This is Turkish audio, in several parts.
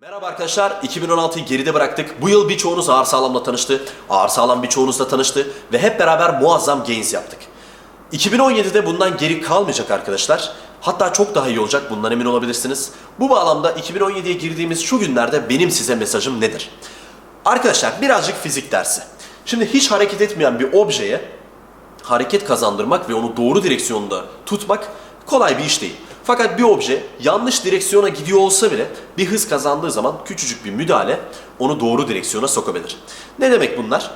Merhaba arkadaşlar, 2016'yı geride bıraktık. Bu yıl birçoğunuz Ağır Sağlam'la tanıştı. Ağır Sağlam birçoğunuzla tanıştı ve hep beraber muazzam gains yaptık. 2017'de bundan geri kalmayacak arkadaşlar. Hatta çok daha iyi olacak bundan emin olabilirsiniz. Bu bağlamda 2017'ye girdiğimiz şu günlerde benim size mesajım nedir? Arkadaşlar birazcık fizik dersi. Şimdi hiç hareket etmeyen bir objeye hareket kazandırmak ve onu doğru direksiyonda tutmak kolay bir iş değil. Fakat bir obje yanlış direksiyona gidiyor olsa bile bir hız kazandığı zaman küçücük bir müdahale onu doğru direksiyona sokabilir. Ne demek bunlar?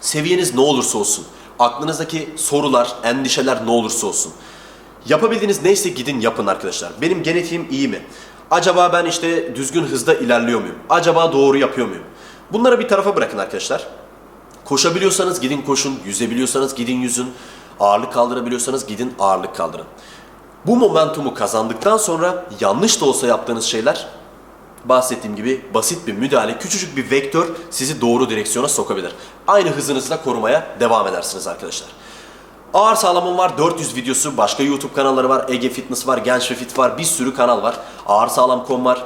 Seviyeniz ne olursa olsun, aklınızdaki sorular, endişeler ne olursa olsun. Yapabildiğiniz neyse gidin yapın arkadaşlar. Benim genetiğim iyi mi? Acaba ben işte düzgün hızda ilerliyor muyum? Acaba doğru yapıyor muyum? Bunları bir tarafa bırakın arkadaşlar. Koşabiliyorsanız gidin koşun, yüzebiliyorsanız gidin yüzün, ağırlık kaldırabiliyorsanız gidin ağırlık kaldırın. Bu momentumu kazandıktan sonra yanlış da olsa yaptığınız şeyler bahsettiğim gibi basit bir müdahale, küçücük bir vektör sizi doğru direksiyona sokabilir. Aynı hızınızla korumaya devam edersiniz arkadaşlar. Ağır Sağlam'ın var 400 videosu, başka YouTube kanalları var, Ege Fitness var, Genç ve Fit var, bir sürü kanal var. Ağır Sağlam.com var,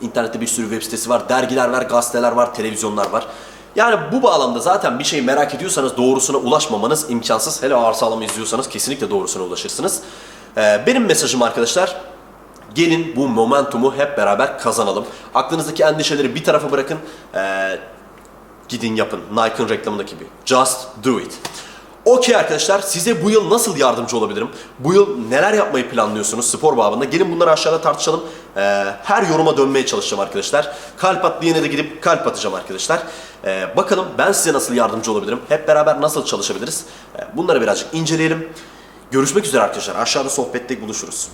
İnternette bir sürü web sitesi var, dergiler var, gazeteler var, televizyonlar var. Yani bu bağlamda zaten bir şey merak ediyorsanız doğrusuna ulaşmamanız imkansız. Hele ağır sağlamı izliyorsanız kesinlikle doğrusuna ulaşırsınız. Ee, benim mesajım arkadaşlar, gelin bu momentumu hep beraber kazanalım. Aklınızdaki endişeleri bir tarafa bırakın. Ee, gidin yapın. Nike'ın reklamındaki gibi. Just do it. Okey arkadaşlar size bu yıl nasıl yardımcı olabilirim? Bu yıl neler yapmayı planlıyorsunuz spor babında? Gelin bunları aşağıda tartışalım. Ee, her yoruma dönmeye çalışacağım arkadaşlar. Kalp at diyene de gidip kalp atacağım arkadaşlar. Ee, bakalım ben size nasıl yardımcı olabilirim? Hep beraber nasıl çalışabiliriz? Ee, bunları birazcık inceleyelim. Görüşmek üzere arkadaşlar. Aşağıda sohbette buluşuruz.